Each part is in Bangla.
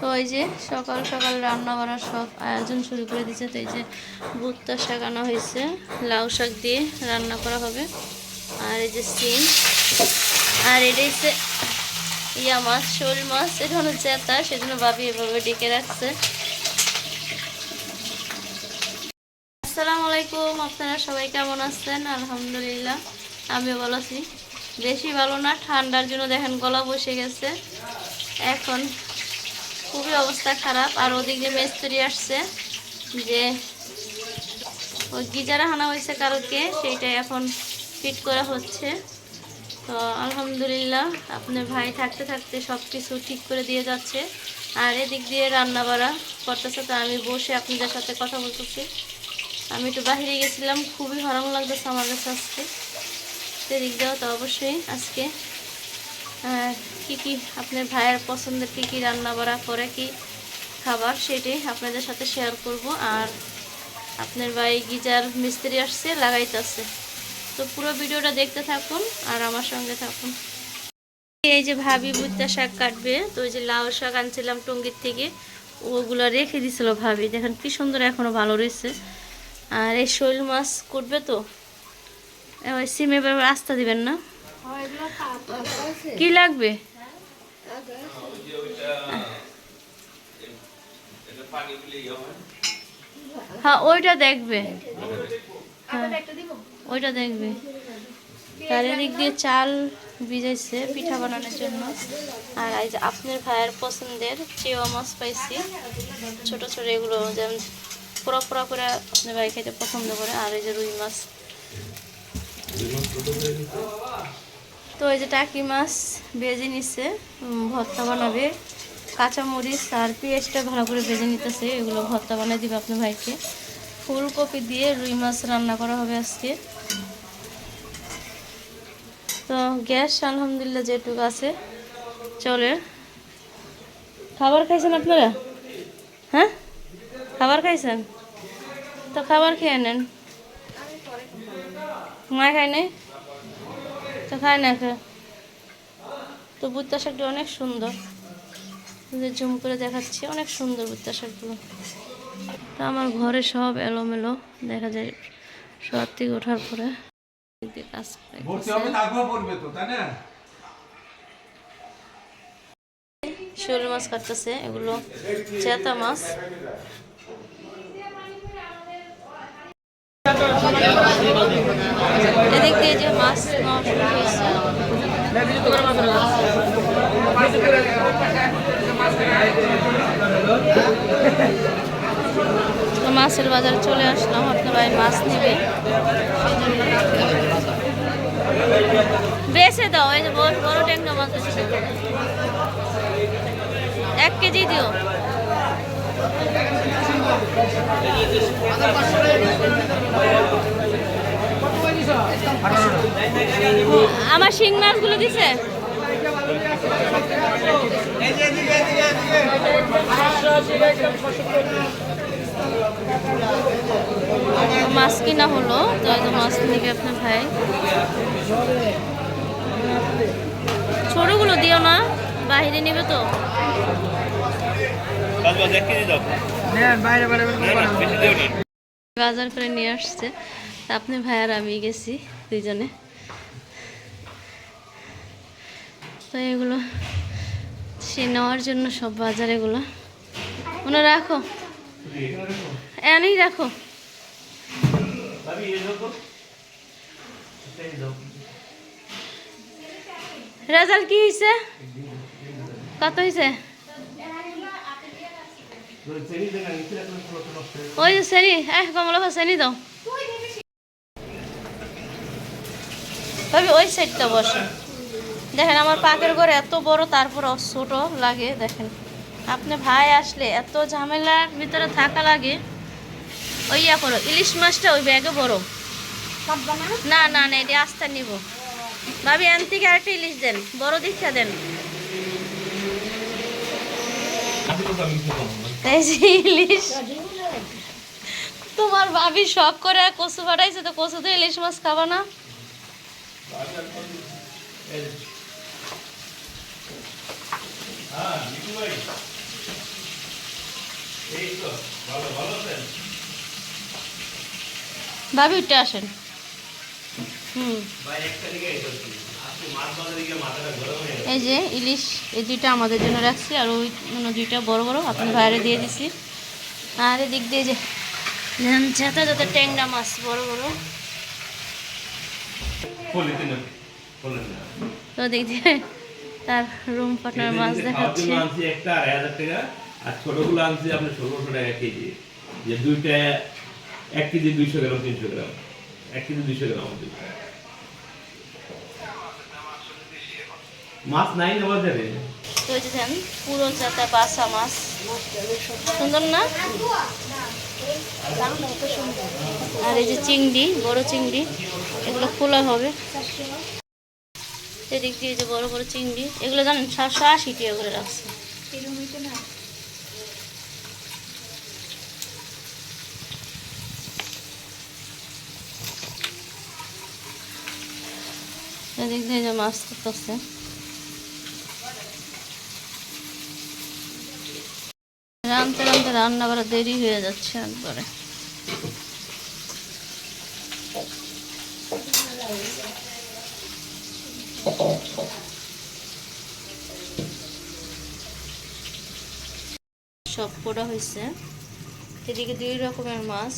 তো ওই যে সকাল সকাল রান্না বাড়ার সব আয়োজন শুরু করে দিয়েছে, তো এই যে ভুট্টা শাক আনা হয়েছে, লাউ শাক দিয়ে রান্না করা হবে। আর এই যে সিম, আর এটা হচ্ছে ইয়া মাছ, শোল মাছ, এটা হলো চেতা সেজন্য ভাবি এভাবে ডেকে রাখছে। আসসালামু আলাইকুম, আপনারা সবাই কেমন আছেন? আলহামদুলিল্লাহ, আমিও ভালো আছি। বেশি ভালো না, ঠান্ডার জন্য দেখেন গলা বসে গেছে। এখন খুবই অবস্থা খারাপ। আর ওদিক দিয়ে মিস্ত্রি আসছে যে, ওই গিজারে হানা হয়েছে কালকে সেইটাই এখন ফিট করা হচ্ছে। তো আলহামদুলিল্লাহ আপনার ভাই থাকতে থাকতে সব কিছু ঠিক করে দিয়ে যাচ্ছে। আর এদিক দিয়ে রান্না বাড়া করতেছে, তো আমি বসে আপনাদের সাথে কথা বলতেছি। আমি একটু বাহিরে গেছিলাম, খুবই হরম লাগতেছে আমার কাছে আজকে। সেদিক দিয়েও তো অবশ্যই আজকে কি কি আপনার ভাইয়ের পছন্দের কি কি রান্না বাড়া করে কি খাবার সেটাই আপনাদের সাথে শেয়ার করব। আর আপনার ভাই গিজার মিস্ত্রি আসছে লাগাইতেছে। তো পুরো ভিডিওটা দেখতে থাকুন আর আমার সঙ্গে থাকুন। এই যে ভাবি বুত্তা শাক কাটবে তো ওই যে লাউ শাক আনছিলাম টঙ্গির থেকে ওগুলো রেখে দিছিল ভাবি। দেখেন কি সুন্দর এখনও ভালো রয়েছে আর এই শৈল মাছ কুটবে তো সিমে আস্তা দিবেন না? কি লাগবে? হ্যাঁ ওইটা দেখবে। হ্যাঁ ওইটা দেখবে। তার এদিক দিয়ে চাল ভিজাইছে পিঠা বানানোর জন্য। আর এই যে আপনার ভাইয়ের পছন্দের চেওয়া মাছ পাইছি। ছোট ছোট এগুলো যেমন পোড়া পোড়া করে আপনার ভাই খেতে পছন্দ করে। আর এই যে রুই মাছ। তো এই যে টাকি মাছ ভেজে নিচ্ছে ভর্তা বানাবে। কাঁচামরিচ আর পেঁয়াজটা ভালো করে ভেজে নিতেছে, এগুলো ভর্তা বানিয়ে দিবে আপনার ভাইকে। ফুলকপি দিয়ে রুই মাছ রান্না করা হবে আজকে। তো গ্যাস আলহামদুলিল্লাহ যেটুকু আছে, চলে। খাবার খাইছেন আপনারা? হ্যাঁ? খাবার খাইছেন? তো খাবার খেয়ে নেন। মা খায় নাই? তো খায় না খা তো বুত্তা শাকটা অনেক সুন্দর। জুম করে দেখাচ্ছি অনেক সুন্দর বুত্তা শাকগুলো। তো আমার ঘরে সব এলোমেলো দেখা যায় শোয়ার থেকে ওঠার পরে। কাজ শোল মাছ কাটতেছে এগুলো চেতা মাছ। দিয়ে যে মাছের বাজারে চলে আসলাম, আপনার ভাই মাছ নেবে। বেছে দাও, এই যে বড় বড় ট্যাংরা মাছ। এক কেজি দিও। আমার শিং মাছগুলো দিছে। মাছ কিনা হলো, তো মাছ নিবে আপনার ভাই। ছোটগুলো দিও না, বাইরে নেবে তো। বাজার করে নিয়ে আসছে। আপনি ভাই আর আমি গেছি। দুইজনে। তো এগুলো সে নেওয়ার জন্য সব বাজার এগুলো। মনে রাখো। এনেই রাখো। রেজাল্ট কি হয়েছে কত হয়েছে ওই শ্রেণি হ্যাঁ কমলা ভাষা শ্রেণি দাও। ভাবি ওই সাইডটা বসে দেখেন আমার পাকের ঘরে এত বড় তারপর ছোট লাগে দেখেন। আপনি ভাই আসলে এত ঝামেলার ভিতরে থাকা লাগে। ওই ইয়া করো ইলিশ মাছটা ওই ব্যাগে বড় না না না এটা আস্তে নিব। ভাবি এন থেকে আরেকটা ইলিশ দেন বড় দীক্ষা দেন। ইলিশ। তোমার ভাবি শখ করে কচু ফাটাইছে তো কচু তো ইলিশ মাছ খাবা না? ভাবি, উঠে আসেন। এই যে ইলিশ, এই দুইটা আমাদের জন্য রাখছি, আর ওই দুইটা বড় বড়, আপনার বাইরে দিয়ে দিছি। আর এদিক দিয়ে যে ট্যাংরা মাছ, বড় বড়। তো দিয়ে তার রুম পার্টনার মাছ দেখাচ্ছে। আনছি একটা আড়াই হাজার টাকা আর ছোটগুলো আনছি আপনার ষোলোশো টাকা কেজি। যে দুইটা এক কেজি দুইশো গ্রাম তিনশো গ্রাম। এক কেজি দুইশো গ্রাম মাছ নাই না বাজারে? তো যে দেখেন পুরো চাতা বাসা মাছ। সুন্দর না? আর এই যে চিংড়ি, বড় চিংড়ি, এগুলো খোলা হবে। এদিক দিয়ে যে বড় বড় চিংড়ি, এগুলো জানেন সাতশো আশি টাকা করে রাখছে। এদিক দিয়ে যে মাছ করতেছে রানতে রান্না করা দেরি হয়ে যাচ্ছে একবারে। সব পোড়া হয়েছে। এদিকে দুই রকমের মাছ,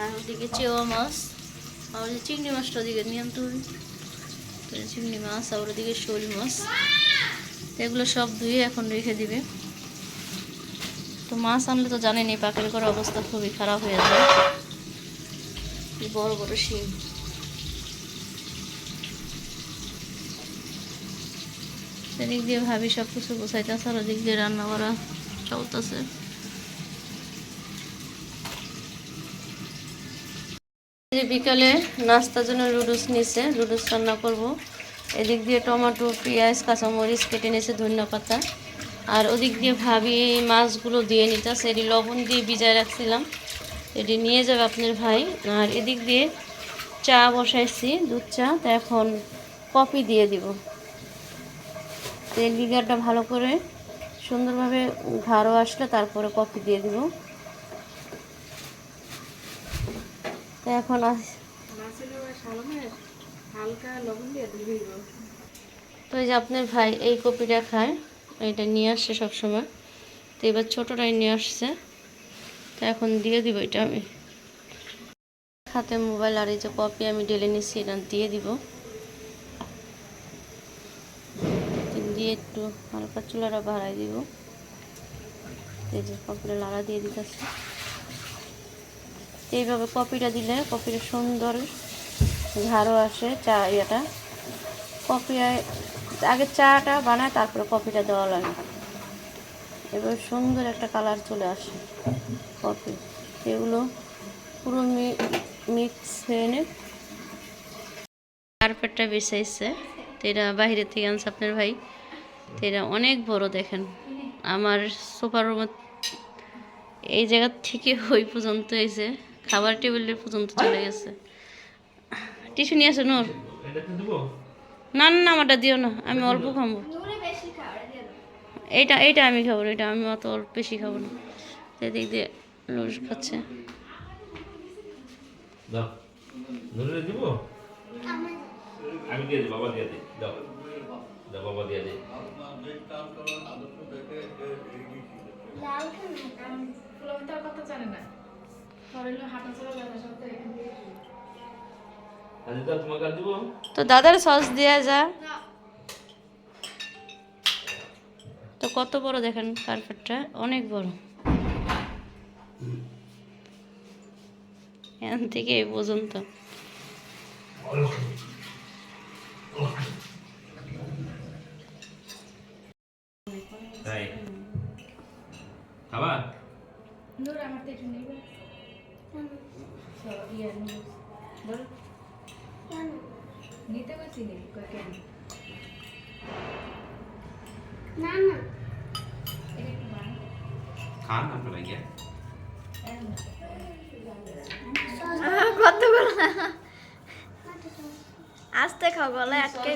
আর ওদিকে চেওয়া মাছ, আর যে চিংড়ি মাছটা ওদিকে নিয়ন্ত্রণ চিংড়ি মাছ, আর ওদিকে শোল মাছ। এগুলো সব ধুয়ে এখন রেখে দিবে। তো মাছ আনলে তো জানেনি পাকের করার অবস্থা খুবই খারাপ হয়ে যায়। বড় বড় শিম সেদিক দিয়ে ভাবি সব কিছু গোছাইতেছে আর ওদিক দিয়ে রান্না করা চলতেছে বিকালে নাস্তার জন্য লুডুস নিছে লুডুস রান্না করব। এদিক দিয়ে টমেটো, পেঁয়াজ, কাঁচামরিচ কেটে নিয়েছে ধনিয়া পাতা। আর ওদিক দিয়ে ভাবি মাছগুলো দিয়ে নিতেছে এটি লবণ দিয়ে ভিজায় রাখছিলাম। এটি নিয়ে যাবে আপনার ভাই। আর এদিক দিয়ে চা বসাইছি দুধ চা। তো এখন কফি দিয়ে দিব। তেল বিঘাটা ভালো করে সুন্দরভাবে ঘাড়ো আসলে তারপরে কফি দিয়ে দিব। তো এখন তো এই যে আপনার ভাই এই কপিটা খায়। এটা নিয়ে আসছে সবসময়। তো এবার ছোটোটাই নিয়ে আসছে। তো এখন দিয়ে দিব এটা আমি। হাতে মোবাইল আর এই যে কপি আমি ডেলে নিচ্ছি এটা দিয়ে দিব। দিয়ে একটু হালকা চুলাটা বাড়াই দিব। এই যে কপিটা লাড়া দিয়ে দিতেছে। এইভাবে কপিটা দিলে কপিটা সুন্দর ঝাড়ও আসে চা ইয়েটা। কফি আগে চাটা বানায় তারপরে কফিটা দেওয়া লাগে। এবার সুন্দর একটা কালার চলে আসে কফি। এগুলো পুরো মিক্স হয়ে নে। কার্পেটটা বেসাইছে তো এটা বাইরে থেকে আনছে আপনার ভাই। তো এটা অনেক বড় দেখেন। আমার সোফার রুমের এই জায়গার থেকে ওই পর্যন্ত এসে খাবার টেবিলের পর্যন্ত চলে গেছে। টিস্যু নিয়ে আসো নোর এটা তো দেবো? না না না আমারটা দিও না আমি অল্প খাব। এইটা এইটা আমি খাব না, এটা আমি অত অল্প বেশি খাব না। এদিক দিয়ে লুজ খাচ্ছে। দাও। ধরে দিব? আমি দিয়ে বাবা দিয়ে দিই দাও। দাও বাবা দিয়ে দিই কথা জানে না। হাঁটা চলা তো তোমাকে আর দিব? তো দাদার সস দেওয়া যা। তো কত বড় দেখেন কার্পেটটা? অনেক বড়। এখান থেকে এই পর্যন্ত। তাই খাবা? নূর আমার তো একটু নেই ইয়ে ধরো নিতে গেছি নেই কেন না না খান আপনারা গিয়া। কতগুলো? আস্তে খাও গলায় আটকে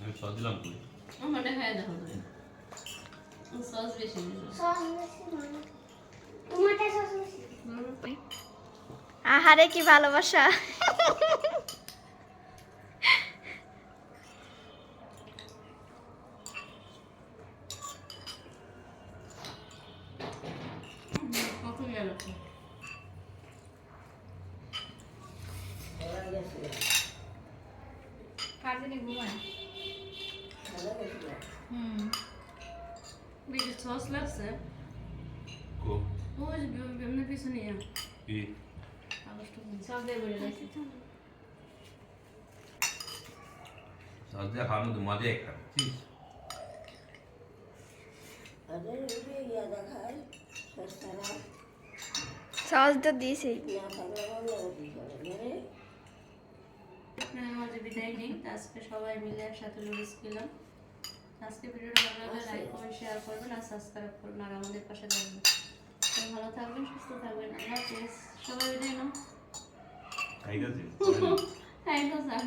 আমি সব দিলাম তুই দেখো সস। বেশি সস বেশি মানে? তোমারটা সস বেশি। আহারে কি ভালোবাসা। কত গেল কার জানি ঘুমায়? হুম। বেশি সস লাগছে। কো? সস দিয়ে খাওয়ানো তো মজা একটা বুঝছিস সস তো দিয়েছি আপনার মাঝে বিদায় নেই আজকে সবাই মিলে একসাথে লুডুস খেলাম আজকে ভিডিওটা ভালো লাগলে লাইক কমেন্ট শেয়ার করবেন আর সাবস্ক্রাইব করবেন আর আমাদের পাশে থাকবেন। ভালো থাকবেন সুস্থ থাকবেন। আল্লাহ হাফেজ। সবাই বিদায় নাও। ঠিক আছে থ্যাংক ইউ স্যার